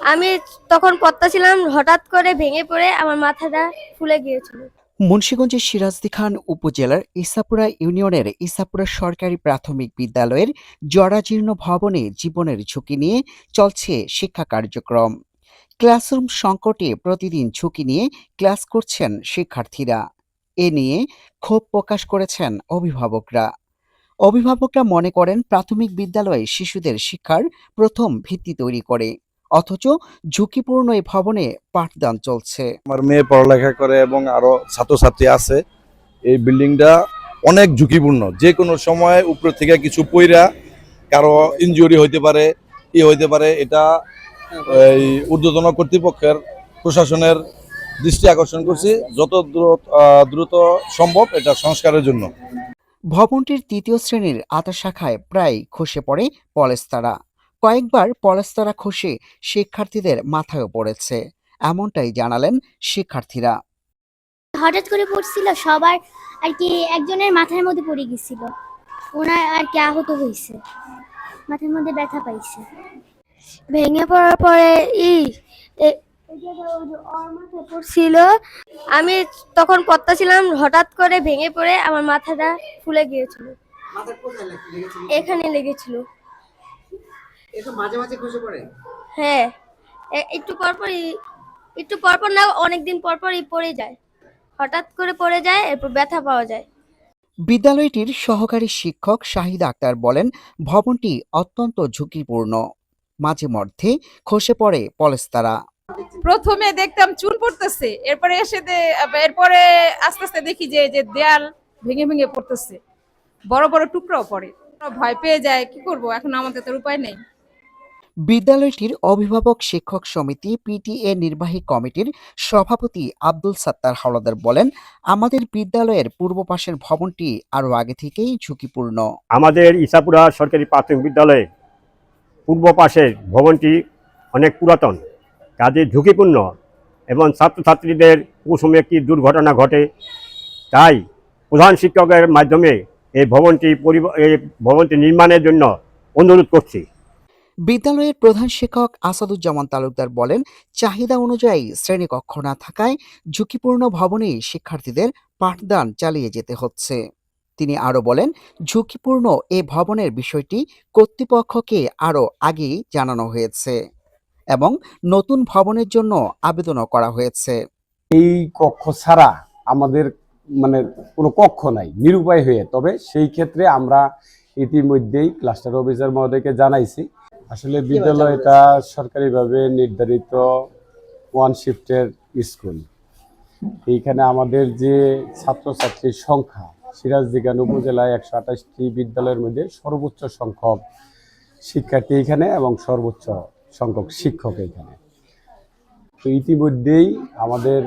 আমি তখন পড়তেছিলাম হঠাৎ করে ভেঙে পড়ে আমার মাথাটা ফুলে গিয়েছিল। মুন্সিগঞ্জের সিরাজদি খান উপজেলার ইসাপুরা ইউনিয়নের ইসাপুরা সরকারি প্রাথমিক বিদ্যালয়ের জরাজীর্ণ ভবনে জীবনের ঝুঁকি নিয়ে চলছে শিক্ষা কার্যক্রম। ক্লাসরুম সংকটে প্রতিদিন ঝুঁকি নিয়ে ক্লাস করছেন শিক্ষার্থীরা। এ নিয়ে ক্ষোভ প্রকাশ করেছেন অভিভাবকরা। অভিভাবকরা মনে করেন, প্রাথমিক বিদ্যালয়ে শিশুদের শিক্ষার প্রথম ভিত্তি তৈরি করে। অথচ ঝুঁকিপূর্ণ এই ভবনে পাঠদান চলছে। আমার মেয়ে পড়ালেখা করে এবং আরও ছাত্রছাত্রী আছে। এই বিল্ডিংটা অনেক ঝুঁকিপূর্ণ। যে কোনো সময় উপর থেকে কিছু পইরা কারও ইনজুরি হইতে পারে ই হইতে পারে এটা এই ঊর্ধ্বতন কর্তৃপক্ষের প্রশাসনের দৃষ্টি আকর্ষণ করছি যত দ্রুত সম্ভব এটা সংস্কারের জন্য। ভবনটির তৃতীয় শ্রেণির আতা শাখায় প্রায় খসে পড়ে পলেস্তারা। কয়েকবার পলেস্তারা খসে শিক্ষার্থীদের মাথায়ও পড়েছে। এমনটাই জানালেন শিক্ষার্থীরা। হঠাৎ করে পড়ছিল সবার আর কি একজনের মাথার মধ্যে পড়ে গেছিল। ওনার আর কি আহত হয়েছে। মাথার মধ্যে ব্যথা পাইছে। ভেঙে পড়ার পরে ই পড়ছিল। আমি তখন পড়তেছিলাম হঠাৎ করে ভেঙে পড়ে আমার মাথাটা ফুলে গিয়েছিল। এখানে লেগেছিল। মাঝে মাঝে খসে পড়ে? হ্যাঁ। একটু পরপরই একটু পরপর না অনেকদিন পরপরই পড়ে যায়। হঠাৎ করে পড়ে যায় এরপর ব্যথা পাওয়া যায়। বিদ্যালয়টির সহকারী শিক্ষক শাহিদ আক্তার বলেন ভবনটি অত্যন্ত ঝুঁকিপূর্ণ। মাঝে মধ্যে খসে পড়ে পলেস্তারা। প্রথমে দেখতাম চুন পড়তেছে এরপরে এসে এরপরে আস্তে আস্তে দেখি যে যে দেয়াল ভেঙে ভেঙে পড়তেছে। বড় বড় টুকরাও পড়ে। ভয় পেয়ে যায় কি করব? এখন আমাদের তো আর উপায় নেই। বিদ্যালয়টির অভিভাবক শিক্ষক সমিতি পিটিএ নির্বাহী কমিটির সভাপতি আব্দুল সাত্তার হাওলাদার বলেন, আমাদের বিদ্যালয়ের পূর্ব পাশের ভবনটি আরও আগে থেকেই ঝুঁকিপূর্ণ। আমাদের ইসাপুরা সরকারি প্রাথমিক বিদ্যালয়ে পূর্ব পাশের ভবনটি অনেক পুরাতন, কাজে ঝুঁকিপূর্ণ এবং ছাত্রছাত্রীদের কুসুমে একটি দুর্ঘটনা ঘটে। তাই প্রধান শিক্ষকের মাধ্যমে এই ভবনটি পরিব- এই ভবনটি নির্মাণের জন্য অনুরোধ করছি। বিদ্যালয়ের প্রধান শিক্ষক আসাদুজ্জামান তালুকদার বলেন, চাহিদা অনুযায়ী শ্রেণীকক্ষ না থাকায় ঝুঁকিপূর্ণ ভবনে শিক্ষার্থীদের পাঠদান চালিয়ে যেতে হচ্ছে। তিনি আরও বলেন, ঝুঁকিপূর্ণ এ ভবনের বিষয়টি কর্তৃপক্ষকে আরও আগেই জানানো হয়েছে এবং নতুন ভবনের জন্য আবেদনও করা হয়েছে। এই কক্ষ ছাড়া আমাদের মানে কোনো কক্ষ নাই, নিরুপায় হয়ে, তবে সেই ক্ষেত্রে আমরা ইতিমধ্যেই ক্লাস্টার অফিসার মহোদয়কে জানাইছি। আসলে বিদ্যালয়টা সরকারিভাবে নির্ধারিত ওয়ান শিফটের স্কুল। এইখানে আমাদের যে ছাত্রছাত্রীর সংখ্যা সিরাজদিগান উপজেলায় একশো আঠাশটি বিদ্যালয়ের মধ্যে সর্বোচ্চ সংখ্যক শিক্ষার্থী এখানে এবং সর্বোচ্চ সংখ্যক শিক্ষক এখানে। তো ইতিমধ্যেই আমাদের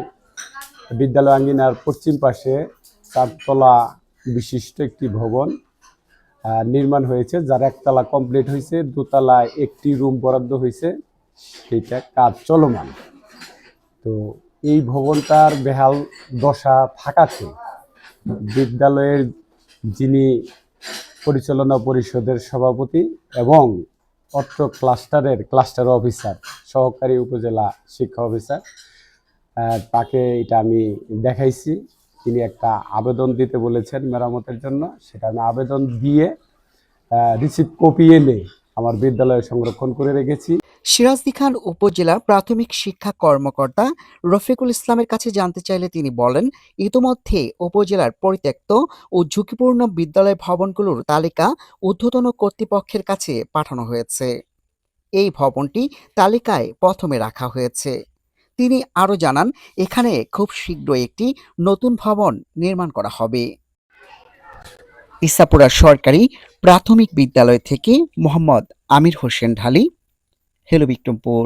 বিদ্যালয় আঙ্গিনার পশ্চিম পাশে চারতলা বিশিষ্ট একটি ভবন নির্মাণ হয়েছে, যার একতলা কমপ্লিট হয়েছে দোতলায় একটি রুম বরাদ্দ হয়েছে, সেইটা কাজ চলমান। তো এই ভবনটার বেহাল দশা থাকাতে বিদ্যালয়ের যিনি পরিচালনা পরিষদের সভাপতি এবং অত্র ক্লাস্টারের ক্লাস্টার অফিসার, সহকারী উপজেলা শিক্ষা অফিসার তাকে এটা আমি দেখাইছি। তিনি একটা আবেদন দিতে বলেছেন মেরামতের জন্য। সেটা আমি আবেদন দিয়ে রিসিভ কপি এনে আমার বিদ্যালয়ে সংরক্ষণ করে রেখেছি। সিরাজদি খান উপজেলা প্রাথমিক শিক্ষা কর্মকর্তা রফিকুল ইসলামের কাছে জানতে চাইলে তিনি বলেন, ইতোমধ্যে উপজেলার পরিত্যক্ত ও ঝুঁকিপূর্ণ বিদ্যালয় ভবনগুলোর তালিকা ঊর্ধ্বতন কর্তৃপক্ষের কাছে পাঠানো হয়েছে। এই ভবনটি তালিকায় প্রথমে রাখা হয়েছে। তিনি আরও জানান, এখানে খুব শীঘ্র একটি নতুন ভবন নির্মাণ করা হবে। ইসাপুরা সরকারি প্রাথমিক বিদ্যালয় থেকে মোহাম্মদ আমির হোসেন ঢালি, হেলো বিক্রমপুর।